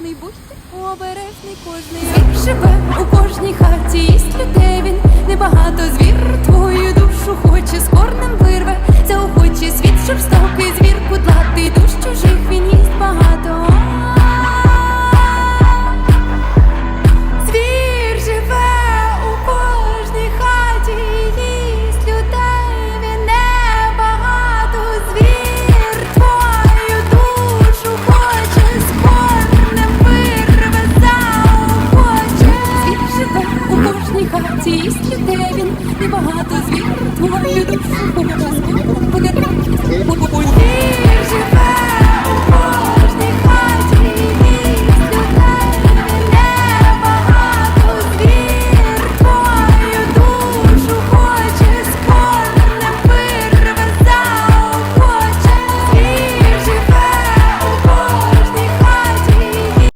Обережний будьте, обережний кожний живе у кожній хаті, Ті є він, і багато звір твою.